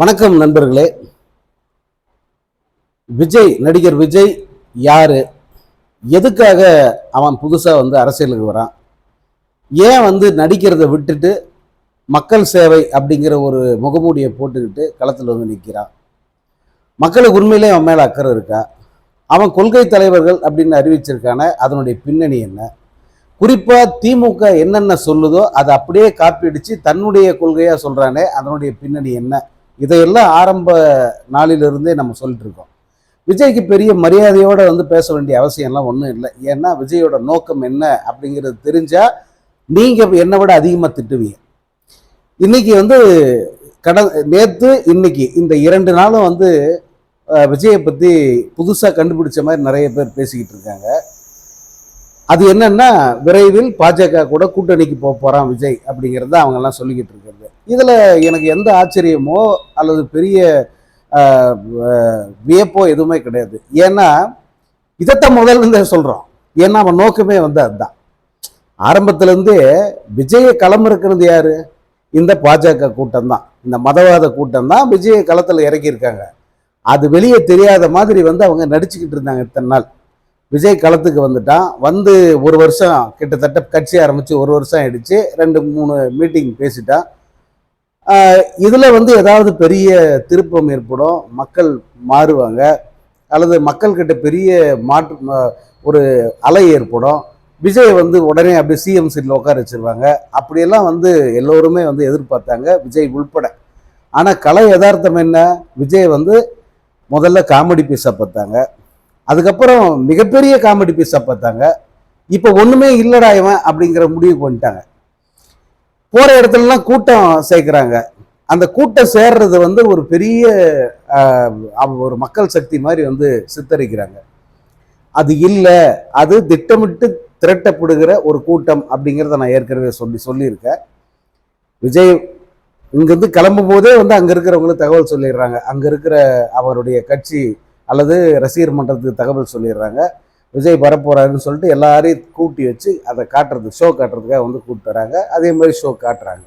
வணக்கம் நண்பர்களே. விஜய் நடிகர் விஜய் யாரு? எதுக்காக அவன் புதுசாக வந்து அரசியலுக்கு வரான்? ஏன் வந்து நடிக்கிறத விட்டுட்டு மக்கள் சேவை அப்படிங்கிற ஒரு முகமூடியை போட்டுக்கிட்டு களத்தில் வந்து நிற்கிறான் மக்களுக்கு உண்மையிலே அவன் மேலே அக்கறை இருக்கா? அவன் கொள்கை தலைவர்கள் அப்படின்னு அறிவிச்சிருக்கான அதனுடைய பின்னணி என்ன? குறிப்பாக திமுக என்னென்ன சொல்லுதோ அதை அப்படியே காப்பி அடித்து தன்னுடைய கொள்கையாக சொல்கிறானே அதனுடைய பின்னணி என்ன? இதையெல்லாம் ஆரம்ப நாளிலிருந்தே நம்ம சொல்லிட்டு இருக்கோம். விஜய்க்கு பெரிய மரியாதையோடு வந்து பேச வேண்டிய அவசியம்லாம் ஒன்றும் இல்லை. ஏன்னா விஜயோட நோக்கம் என்ன அப்படிங்கிறது தெரிஞ்சால் நீங்கள் என்னை விட அதிகமாக திட்டுவீங்க. இன்னைக்கு வந்து கட நேற்று இன்னைக்கு இந்த இரண்டு நாளும் வந்து விஜயை பற்றி புதுசாக கண்டுபிடிச்ச மாதிரி நிறைய பேர் பேசிக்கிட்டு இருக்காங்க. அது என்னென்னா விரைவில் பாஜக கூட கூட்டணிக்கு போக போகிறான் விஜய் அப்படிங்கிறது அவங்கெல்லாம் சொல்லிக்கிட்டு இருக்கிறது. இதில் எனக்கு எந்த ஆச்சரியமோ அல்லது பெரிய வியப்போ எதுவுமே கிடையாது. ஏன்னா இதைத்தான் முதல்ல இருந்தே சொல்கிறோம் ஏன்னா நம்ம நோக்கமே வந்து அதுதான். ஆரம்பத்துலேருந்தே விஜயை களமிறக்கிறது யார்? இந்த பாஜக கூட்டம் தான் இந்த மதவாத கூட்டம் தான் விஜயை களத்தில் இறக்கியிருக்காங்க அது வெளியே தெரியாத மாதிரி வந்து அவங்க நடிச்சுக்கிட்டு இருந்தாங்க இத்தனை நாள். விஜய் களத்துக்கு வந்துட்டான். வந்து ஒரு வருஷம் கிட்டத்தட்ட கட்சி ஆரம்பித்து ஒரு வருஷம் ஆயிடுச்சு. ரெண்டு மூணு மீட்டிங் பேசிட்டான். இதில் வந்து ஏதாவது பெரிய திருப்பம் ஏற்படும்? மக்கள் மாறுவாங்க. அல்லது மக்கள்கிட்ட பெரிய மாற்று ஒரு அலை ஏற்படும். விஜய் வந்து உடனே அப்படியே சிஎம் சீட்டில் உட்கார வச்சுருவாங்க. அப்படியெல்லாம் வந்து எல்லோருமே வந்து எதிர்பார்த்தாங்க விஜய் உள்பட. ஆனால் கலை யதார்த்தம் என்ன? விஜய் வந்து முதல்ல காமெடி பீஸாக பார்த்தாங்க. அதுக்கப்புறம் மிகப்பெரிய காமெடி பீஸாக பார்த்தாங்க. இப்போ ஒன்றுமே இல்லடா இவன் அப்படிங்கிற முடிவுக்கு வந்துட்டாங்க. போகிற இடத்துலலாம் கூட்டம் சேர்க்குறாங்க. அந்த கூட்டம் சேர்றது வந்து ஒரு பெரிய ஒரு மக்கள் சக்தி மாதிரி வந்து சித்தரிக்கிறாங்க. அது இல்லை அது திட்டமிட்டு திரட்டப்படுகிற ஒரு கூட்டம் அப்படிங்கிறத நான் ஏற்கனவே சொல்லி சொல்லியிருக்கேன். விஜய் இங்கேருந்து கிளம்பும் போதே வந்து அங்கே இருக்கிறவங்களுக்கு தகவல் சொல்லிடுறாங்க. அங்கே இருக்கிற அவருடைய கட்சி அல்லது ரசிகர் மன்றத்துக்கு தகவல் சொல்லிடுறாங்க. விஜய் வரப்போறாருன்னு சொல்லிட்டு எல்லாரையும் கூட்டி வச்சு அதை காட்டுறதுக்கு ஷோ காட்டுறதுக்காக வந்து கூப்பிட்டு வராங்க. அதே மாதிரி ஷோ காட்டுறாங்க.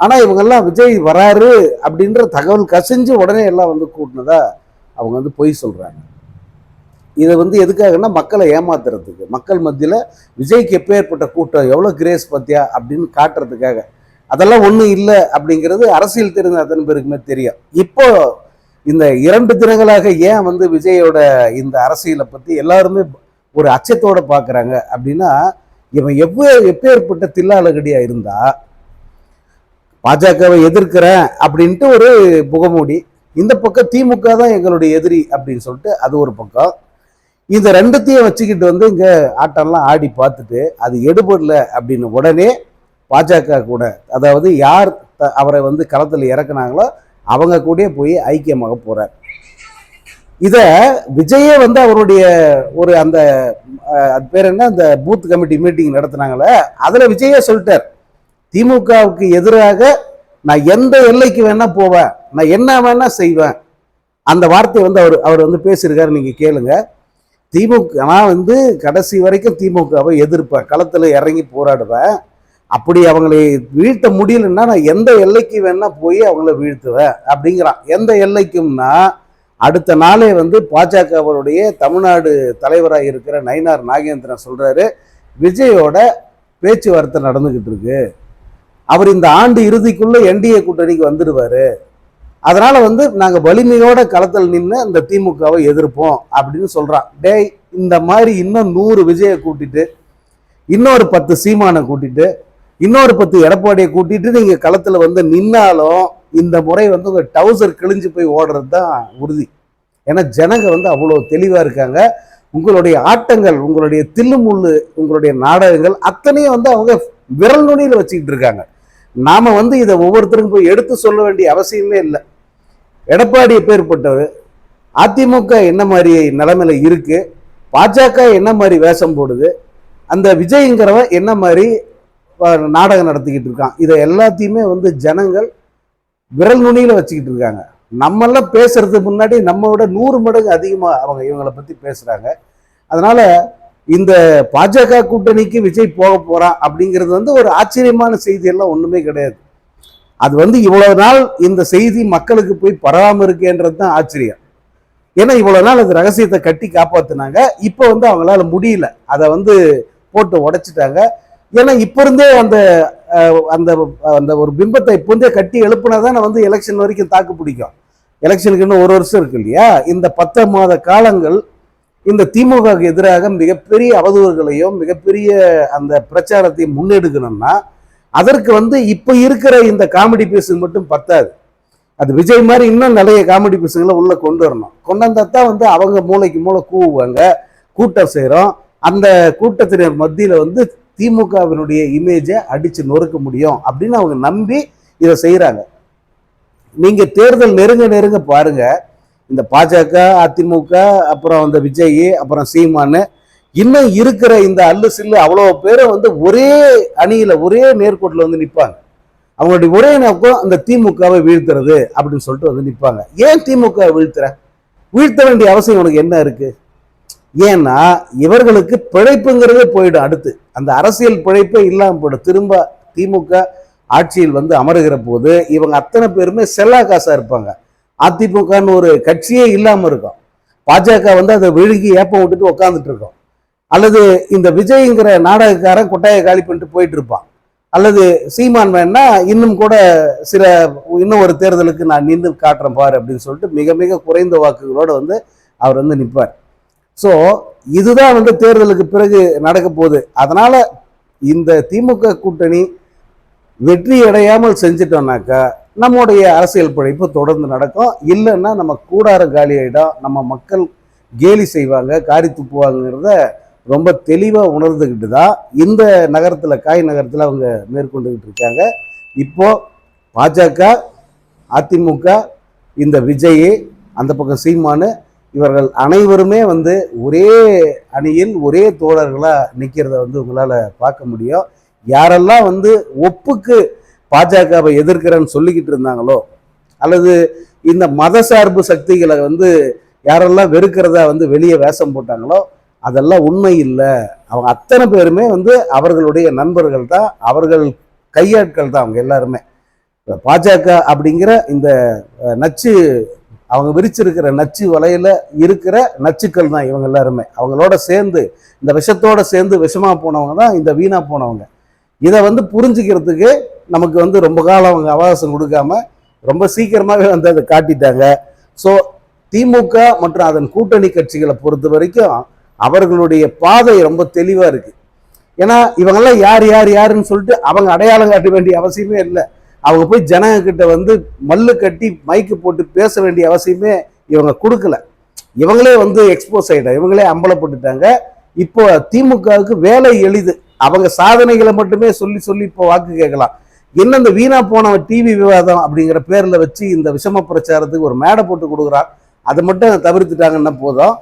ஆனால் இவங்கெல்லாம் விஜய் வராரு அப்படின்ற தகவல் கசிஞ்சு உடனே எல்லாம் வந்து கூட்டினதா அவங்க வந்து பொய் சொல்கிறாங்க இதை வந்து எதுக்காகன்னா மக்களை ஏமாத்துறதுக்கு. மக்கள் மத்தியில் விஜய்க்கு எப்பேற்பட்ட கூட்டம் எவ்வளோ கிரேஸ் பத்தியா அப்படின்னு காட்டுறதுக்காக. அதெல்லாம் ஒன்றும் இல்லை அப்படிங்கிறது அரசியல் தெரிந்த அத்தனை பேருக்குமே தெரியும். இப்போ இந்த இரண்டு தினங்களாக ஏன் வந்து விஜயோட இந்த அரசியலை பற்றி எல்லாருமே ஒரு அச்சத்தோடு பார்க்குறாங்க அப்படின்னா இவன் எவ்வளோ எப்பேற்பட்ட தில்லாலகடியாக இருந்தா பாஜகவை எதிர்க்கிறேன் அப்படின்ட்டு ஒரு முகமூடி இந்த பக்கம் திமுக தான் எங்களுடைய எதிரி அப்படின்னு சொல்லிட்டு அது ஒரு பக்கம். இந்த ரெண்டுத்தையும் வச்சுக்கிட்டு வந்து இங்கே ஆட்டம்லாம் ஆடி பார்த்துட்டு அது எடுபடல அப்படின்னு உடனே பாஜக கூட அதாவது யார் அவரை வந்து களத்தில் இறக்குனாங்களோ அவங்க கூட போய் ஐக்கியமாக போகிறார் இதை விஜயே வந்து அவருடைய ஒரு அந்த அது பேர் என்ன? அந்த பூத் கமிட்டி மீட்டிங் நடத்துனாங்களே அதில் விஜயே சொல்லிட்டார். திமுகவுக்கு எதிராக நான் எந்த எல்லைக்கு வேணா போவேன் நான் என்ன வேணா செய்வேன். அந்த வார்த்தை வந்து அவர் அவர் வந்து பேசியிருக்காரு நீங்கள் கேளுங்க. திமுக நான் வந்து கடைசி வரைக்கும் திமுகவை எதிர்ப்பேன் களத்தில் இறங்கி போராடுவேன். அப்படி அவங்களை வீழ்த்த முடியலன்னா நான் எந்த எல்லைக்கு வேணா போய் அவங்கள வீழ்த்துவேன் அப்படிங்கிறான். எந்த எல்லைக்கும்னா அடுத்த நாளே வந்து பாஜகவருடைய தமிழ்நாடு தலைவராக இருக்கிற நயினார் நாகேந்திரன் சொல்கிறாரு விஜயோட பேச்சுவார்த்தை நடந்துக்கிட்டு இருக்கு. அவர் இந்த ஆண்டு இறுதிக்குள்ளே என்டிஏ கூட்டணிக்கு வந்துடுவார். அதனால் வந்து நாங்கள் வலிமையோட களத்தில் நின்று அந்த திமுகவை எதிர்ப்போம் அப்படின்னு சொல்கிறான் டேய் இந்த மாதிரி இன்னும் நூறு விஜயை கூட்டிட்டு இன்னொரு பத்து சீமானை கூட்டிட்டு இன்னொரு பத்து எடப்பாடியை கூட்டிட்டு நீங்கள் களத்தில் வந்து நின்னாலும் இந்த முறை வந்து உங்கள் டவுசர் கிழிஞ்சு போய் ஓடுறது தான் உறுதி. ஏன்னா ஜனங்க வந்து அவ்வளோ தெளிவாக இருக்காங்க. உங்களுடைய ஆட்டங்கள் உங்களுடைய தில்லுமுள்ளு உங்களுடைய நாடகங்கள் அத்தனையும் வந்து அவங்க விரல் நுனியில் வச்சுக்கிட்டு இருக்காங்க. நாம் வந்து இதை ஒவ்வொருத்தருக்கும் போய் எடுத்து சொல்ல வேண்டிய அவசியமே இல்லை. எடப்பாடி பேர்பட்டவர் அதிமுக என்ன மாதிரி நிலைமையில இருக்குது பாஜக என்ன மாதிரி வேஷம் போடுது? அந்த விஜய்ங்கிறவன் என்ன மாதிரி நாடகம் நடத்திக்கிட்டு இருக்கான்? இதை எல்லாத்தையுமே வந்து ஜனங்கள் விரல் நுனியில் வச்சுக்கிட்டு இருக்காங்க. நம்மெல்லாம் பேசுறதுக்கு முன்னாடி நம்ம விட நூறு மடங்கு அதிகமாக அவங்க இவங்களை பற்றி பேசுகிறாங்க அதனால் இந்த பாஜக கூட்டணிக்கு விஜய் போக போகிறான் அப்படிங்கிறது வந்து ஒரு ஆச்சரியமான செய்தியெல்லாம் ஒன்றுமே கிடையாது. அது வந்து இவ்வளவு நாள் இந்த செய்தி மக்களுக்கு போய் பரவாமல் இருக்கேன்றது தான் ஆச்சரியம். ஏன்னா இவ்வளோ நாள் அந்த ரகசியத்தை கட்டி காப்பாற்றினாங்க இப்போ வந்து அவங்களால முடியல. அதை வந்து போட்டு உடைச்சிட்டாங்க. ஏன்னா இப்போ இருந்தே அந்த அந்த அந்த ஒரு பிம்பத்தை இப்போ இருந்தே கட்டி எழுப்புனா தான் வந்து எலெக்ஷன் வரைக்கும் தாக்கு பிடிக்கும். எலெக்ஷனுக்கு இன்னும் ஒரு வருஷம் இருக்கு இல்லையா? இந்த பத்து மாத காலங்கள் இந்த திமுகவுக்கு எதிராக மிகப்பெரிய அவதூறுகளையும் மிகப்பெரிய அந்த பிரச்சாரத்தையும் முன்னெடுக்கணும்னா அதற்கு வந்து இப்போ இருக்கிற இந்த காமெடி பீஸுக்கு மட்டும் பத்தாது. அது விஜய் மாதிரி இன்னும் நிறைய காமெடி பீஸுங்களை உள்ளே கொண்டு வரணும். கொண்டு வந்தால் தான் வந்து அவங்க மூளைக்கு மூளை கூவுவாங்க. கூட்டம் செய்கிறோம் அந்த கூட்டத்தினர் மத்தியில் வந்து திமுகவினுடைய இமேஜை அடித்து நொறுக்க முடியும் அப்படின்னு அவங்க நம்பி இதை செய்கிறாங்க நீங்கள் தேர்தல் நெருங்க நெருங்க பாருங்கள் இந்த பாஜக அதிமுக அப்புறம் இந்த விஜய் அப்புறம் சீமானு இன்னும் இருக்கிற இந்த அல்லு சில்லு அவ்வளோ பேரும் வந்து ஒரே அணியில் ஒரே நேர்கோட்டில் வந்து நிற்பாங்க அவங்களுடைய ஒரே நோக்கம் அந்த திமுகவை வீழ்த்துறது அப்படின்னு சொல்லிட்டு வந்து நிற்பாங்க ஏன் திமுக வீழ்த்துற? வீழ்த்த வேண்டிய அவசியம் உனக்கு என்ன இருக்குது ஏன்னா இவர்களுக்கு பிழைப்புங்கிறதே போயிடும் அடுத்து. அந்த அரசியல் பிழைப்பே இல்லாமல் போயிடும். திரும்ப திமுக ஆட்சியில் வந்து அமருகிற போது இவங்க அத்தனை பேருமே செல்லா காசாக இருப்பாங்க. அதிமுகன்னு ஒரு கட்சியே இல்லாமல் இருக்கும். பாஜக வந்து அதை விழுகி ஏப்பம் விட்டுட்டு உட்காந்துட்டு இருக்கோம். அல்லது இந்த விஜய்ங்கிற நாடகக்காரன் கொட்டாயை காலி பண்ணிட்டு போயிட்டு இருப்பான். அல்லது சீமான் வேணா இன்னும் கூட சில இன்னும் ஒரு தேர்தலுக்கு நான் நின்று காட்டுறேன் பாரு அப்படின்னு சொல்லிட்டு மிக மிக குறைந்த வாக்குகளோடு வந்து அவர் வந்து நிற்பார் ஸோ இதுதான் வந்து தேர்தலுக்கு பிறகு நடக்க போகுது. அதனால் இந்த திமுக கூட்டணி வெற்றி அடையாமல் செஞ்சிட்டோம்னாக்கா நம்முடைய அரசியல் பிழைப்பு தொடர்ந்து நடக்கும். இல்லைன்னா நம்ம கூடார காலி ஆகிடும் நம்ம மக்கள் கேலி செய்வாங்க காரி துப்புவாங்கிறத ரொம்ப தெளிவாக உணர்ந்துக்கிட்டு தான் இந்த நகரத்தில் காய் நகரத்தில் அவங்க மேற்கொண்டுக்கிட்டு இருக்காங்க. இப்போ பாஜக அதிமுக இந்த விஜய் அந்த பக்கம் சீமானு இவர்கள் அனைவருமே வந்து ஒரே அணியில் ஒரே தோழர்களாக நிற்கிறத வந்து உங்களால் பார்க்க முடியும். யாரெல்லாம் வந்து ஒப்புக்கு பாஜகவை எதிர்க்கிறேன்னு சொல்லிக்கிட்டு இருந்தாங்களோ அல்லது இந்த மத சார்பு சக்திகளை வந்து யாரெல்லாம் வெறுக்கிறதா வந்து வெளியே வேஷம் போட்டாங்களோ அதெல்லாம் உண்மை இல்லை. அவங்க அத்தனை பேருமே வந்து அவர்களுடைய நண்பர்கள் தான் அவர்கள் கையாட்கள் தான் அவங்க எல்லாருமே. பாஜக அப்படிங்கிற இந்த நச்சு அவங்க விரிச்சிருக்கிற நச்சு வலையில இருக்கிற நச்சுக்கள் தான் இவங்க எல்லாருமே. அவங்களோட சேர்ந்து இந்த விஷத்தோட சேர்ந்து விஷமா போனவங்க தான் இந்த வீணா போனவங்க. இதை வந்து புரிஞ்சுக்கிறதுக்கு நமக்கு வந்து ரொம்ப காலம் அவங்க அவகாசம் கொடுக்காம ரொம்ப சீக்கிரமாகவே வந்து அதை காட்டிட்டாங்க. ஸோ திமுக மற்றும் அதன் கூட்டணி கட்சிகளை பொறுத்த வரைக்கும் அவர்களுடைய பாதை ரொம்ப தெளிவாக இருக்குது ஏன்னா இவங்கெல்லாம் யார் யார் யாருன்னு சொல்லிட்டு அவங்க அடையாளம் காட்ட வேண்டிய அவசியமே இல்லை. அவங்க போய் ஜனங்கக்கிட்ட வந்து மல்லு கட்டி மைக்கு போட்டு பேச வேண்டிய அவசியமே இவங்க கொடுக்கல. இவங்களே வந்து எக்ஸ்போஸ் ஆகிட்டாங்க இவங்களே அம்பலப்பட்டுட்டாங்க இப்போ திமுகவுக்கு வேலை எளிது. அவங்க சாதனைகளை மட்டுமே சொல்லி சொல்லி இப்போ வாக்கு கேட்கலாம். என்ன இந்த வீணா போன டிவி விவாதம் அப்படிங்கிற பேரில் வச்சு இந்த விஷம பிரச்சாரத்துக்கு ஒரு மேடை போட்டு கொடுக்குறான். அதை மட்டும் தவிர்த்துட்டாங்கன்னா போதும்.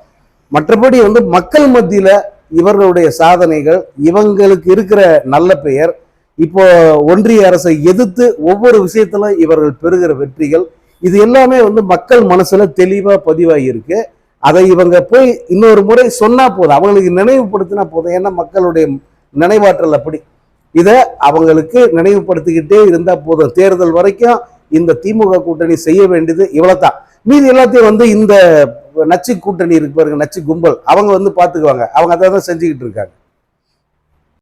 மற்றபடி வந்து மக்கள் மத்தியில் இவர்களுடைய சாதனைகள் இவங்களுக்கு இருக்கிற நல்ல பெயர் இப்போ ஒன்றிய அரசை எதிர்த்து ஒவ்வொரு விஷயத்திலும் இவர்கள் பெறுகிற வெற்றிகள் இது எல்லாமே வந்து மக்கள் மனசுல தெளிவா பதிவாகி இருக்கு. அதை இவங்க போய் இன்னொரு முறை சொன்னா போதும். அவங்களுக்கு நினைவுபடுத்தினா போதும். ஏன்னா மக்களுடைய நினைவாற்றல் அப்படி. இதை அவங்களுக்கு நினைவுபடுத்திக்கிட்டே இருந்தா போதும். தேர்தல் வரைக்கும் இந்த திமுக கூட்டணி செய்ய வேண்டியது இவ்வளவுதான். மீதி எல்லாத்தையும் வந்து இந்த நச்சு கூட்டணி இருக்கு பாருங்க நச்சு கும்பல். அவங்க வந்து பாத்துக்குவாங்க. அவங்க அதை தான் செஞ்சுக்கிட்டு இருக்காங்க.